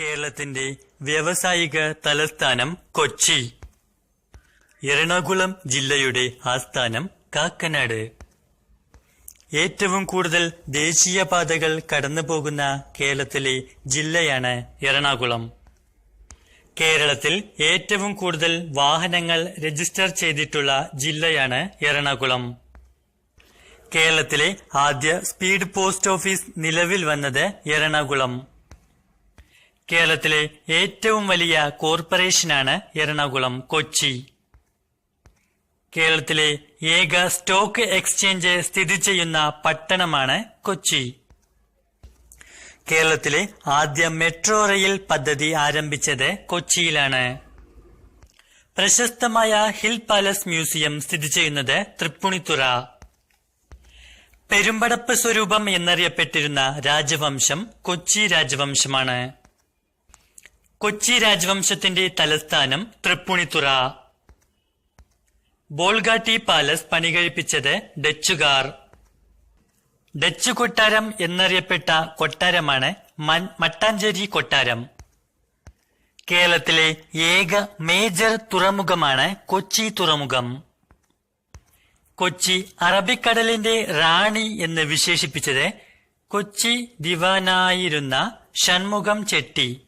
കേരളത്തിന്റെ വ്യാവസായിക തലസ്ഥാനം കൊച്ചി. എറണാകുളം ജില്ലയുടെ ആസ്ഥാനം കാക്കനാട്. ഏറ്റവും കൂടുതൽ ദേശീയ ദേശീയപാതകൾ കടന്നുപോകുന്ന കേരളത്തിലെ ജില്ലയാണ് എറണാകുളം. കേരളത്തിൽ ഏറ്റവും കൂടുതൽ വാഹനങ്ങൾ രജിസ്റ്റർ ചെയ്തിട്ടുള്ള ജില്ലയാണ് എറണാകുളം. കേരളത്തിലെ ആദ്യ സ്പീഡ് പോസ്റ്റ് ഓഫീസ് നിലവിൽ വന്നത് എറണാകുളം. കേരളത്തിലെ ഏറ്റവും വലിയ കോർപ്പറേഷനാണ് എറണാകുളം കൊച്ചി. കേരളത്തിലെ ഏക സ്റ്റോക്ക് എക്സ്ചേഞ്ച് സ്ഥിതി ചെയ്യുന്ന പട്ടണമാണ് കൊച്ചി. കേരളത്തിലെ ആദ്യ മെട്രോ റെയിൽ പദ്ധതി ആരംഭിച്ചത് കൊച്ചിയിലാണ്. പ്രശസ്തമായ ഹിൽ പാലസ് മ്യൂസിയം സ്ഥിതി ചെയ്യുന്നത് തൃപ്പുണിത്തുറ. പെരുമ്പടപ്പ് സ്വരൂപം എന്നറിയപ്പെട്ടിരുന്ന രാജവംശം കൊച്ചി രാജവംശമാണ്. കൊച്ചി രാജവംശത്തിന്റെ തലസ്ഥാനം തൃപ്പുണിത്തുറ. ബോൾഗാട്ടി പാലസ് പണികഴിപ്പിച്ചത് ഡച്ചുകാർ. ഡച്ച് കൊട്ടാരം എന്നറിയപ്പെട്ട കൊട്ടാരമാണ് മട്ടാഞ്ചേരി കൊട്ടാരം. കേരളത്തിലെ ഏക മേജർ തുറമുഖമാണ് കൊച്ചി തുറമുഖം. കൊച്ചി അറബിക്കടലിന്റെ റാണി എന്ന് വിശേഷിപ്പിച്ചത് കൊച്ചി ദിവാനായിരുന്ന ഷൺമുഖം ചെട്ടി.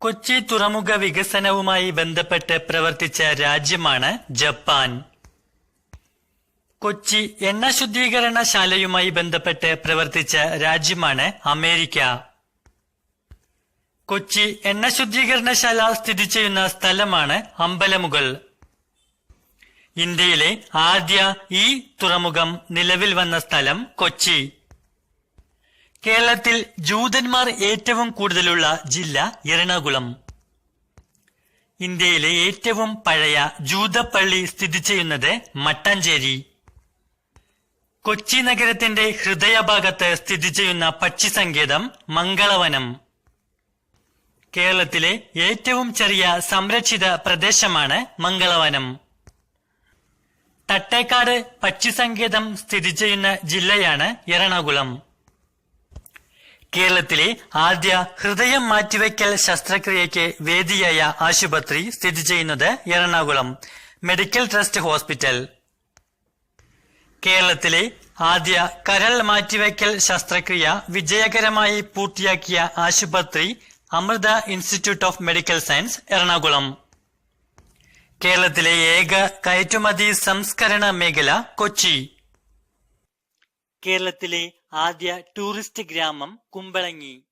കൊച്ചി തുറമുഖ വികസനവുമായി ബന്ധപ്പെട്ട് പ്രവർത്തിച്ച രാജ്യമാണ് ജപ്പാൻ. കൊച്ചി എണ്ണ ശുദ്ധീകരണശാലയുമായി ബന്ധപ്പെട്ട് പ്രവർത്തിച്ച രാജ്യമാണ് അമേരിക്ക. കൊച്ചി എണ്ണ ശുദ്ധീകരണശാല സ്ഥിതി ചെയ്യുന്ന സ്ഥലമാണ് അമ്പലമുകൾ. ഇന്ത്യയിലെ ആദ്യ ഈ തുറമുഖം നിലവിൽ വന്ന സ്ഥലം കൊച്ചി. കേരളത്തിൽ ജൂതന്മാർ ഏറ്റവും കൂടുതലുള്ള ജില്ല എറണാകുളം. ഇന്ത്യയിലെ ഏറ്റവും പഴയ ജൂതപ്പള്ളി സ്ഥിതി ചെയ്യുന്നത് മട്ടാഞ്ചേരി. കൊച്ചി നഗരത്തിന്റെ ഹൃദയഭാഗത്ത് സ്ഥിതി ചെയ്യുന്ന പക്ഷി പക്ഷിസങ്കേതം മംഗളവനം. കേരളത്തിലെ ഏറ്റവും ചെറിയ സംരക്ഷിത പ്രദേശമാണ് മംഗളവനം. തട്ടേക്കാട് പക്ഷി പക്ഷിസങ്കേതം സ്ഥിതി ചെയ്യുന്ന ജില്ലയാണ് എറണാകുളം. കേരളത്തിലെ ആദ്യ ഹൃദയം മാറ്റിവെക്കൽ ശസ്ത്രക്രിയയ്ക്ക് വേദിയായ ആശുപത്രി സ്ഥിതി ചെയ്യുന്നത് എറണാകുളം മെഡിക്കൽ ട്രസ്റ്റ് ഹോസ്പിറ്റൽ. കേരളത്തിലെ ആദ്യ കരൾ മാറ്റിവെക്കൽ ശസ്ത്രക്രിയ വിജയകരമായി പൂർത്തിയാക്കിയ ആശുപത്രി Amrita Institute of Medical Science Ernakulam. കേരളത്തിലെ ഏക കയറ്റുമതി സംസ്കരണ മേഖല കൊച്ചി. കേരളത്തിലെ ആദ്യ ടൂറിസ്റ്റ് ഗ്രാമം കുമ്പളങ്ങി.